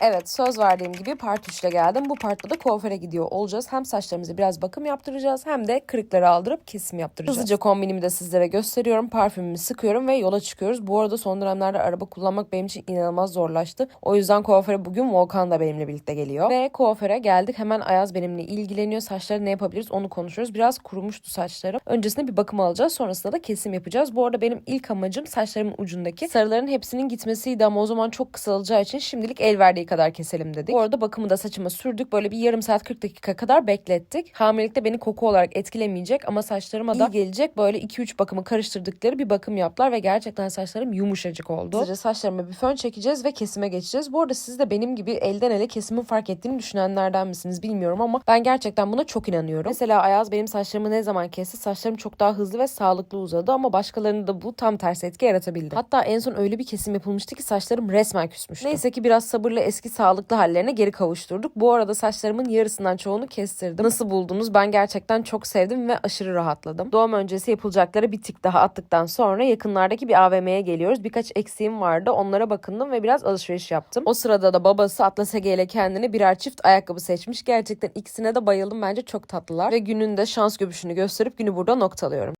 Evet söz verdiğim gibi part 3'te geldim. Bu partta da kuaföre gidiyor olacağız. Hem saçlarımızı biraz bakım yaptıracağız hem de kırıkları aldırıp kesim yaptıracağız. Hızlıca kombinimi de sizlere gösteriyorum. Parfümümü sıkıyorum ve yola çıkıyoruz. Bu arada son dönemlerde araba kullanmak benim için inanılmaz zorlaştı. O yüzden kuaföre bugün Volkan da benimle birlikte geliyor. Ve kuaföre geldik. Hemen Ayaz benimle ilgileniyor. Saçları ne yapabiliriz onu konuşuyoruz. Biraz kurumuştu saçlarım. Öncesinde bir bakım alacağız. Sonrasında da kesim yapacağız. Bu arada benim ilk amacım saçlarımın ucundaki sarıların hepsinin gitmesiydi ama o zaman çok kısalacağı için şimdilik el verdiği kadar keselim dedik. Bu arada bakımı da saçıma sürdük. Böyle bir yarım saat 40 dakika kadar beklettik. Hamilelikte beni koku olarak etkilemeyecek ama saçlarıma da iyi gelecek böyle 2-3 bakımı karıştırdıkları bir bakım yaptılar ve gerçekten saçlarım yumuşacık oldu. Hızlıca saçlarıma bir fön çekeceğiz ve kesime geçeceğiz. Bu arada siz de benim gibi elden ele kesimin fark ettiğini düşünenlerden misiniz bilmiyorum ama ben gerçekten buna çok inanıyorum. Mesela Ayaz benim saçlarımı ne zaman kesti saçlarım çok daha hızlı ve sağlıklı uzadı ama başkalarında da bu tam tersi etki yaratabildi. Hatta en son öyle bir kesim yapılmıştı ki saçlarım resmen küsmüştü. Neyse ki biraz sabırla eski sağlıklı hallerine geri kavuşturduk. Bu arada saçlarımın yarısından çoğunu kestirdim. Nasıl buldunuz? Ben gerçekten çok sevdim ve aşırı rahatladım. Doğum öncesi yapılacakları bir tık daha attıktan sonra yakınlardaki bir AVM'ye geliyoruz. Birkaç eksiğim vardı. Onlara bakındım ve biraz alışveriş yaptım. O sırada da babası Atlas Ege ile kendine birer çift ayakkabı seçmiş. Gerçekten ikisine de bayıldım. Bence çok tatlılar. Ve günün de şans göbüşünü gösterip günü burada noktalıyorum.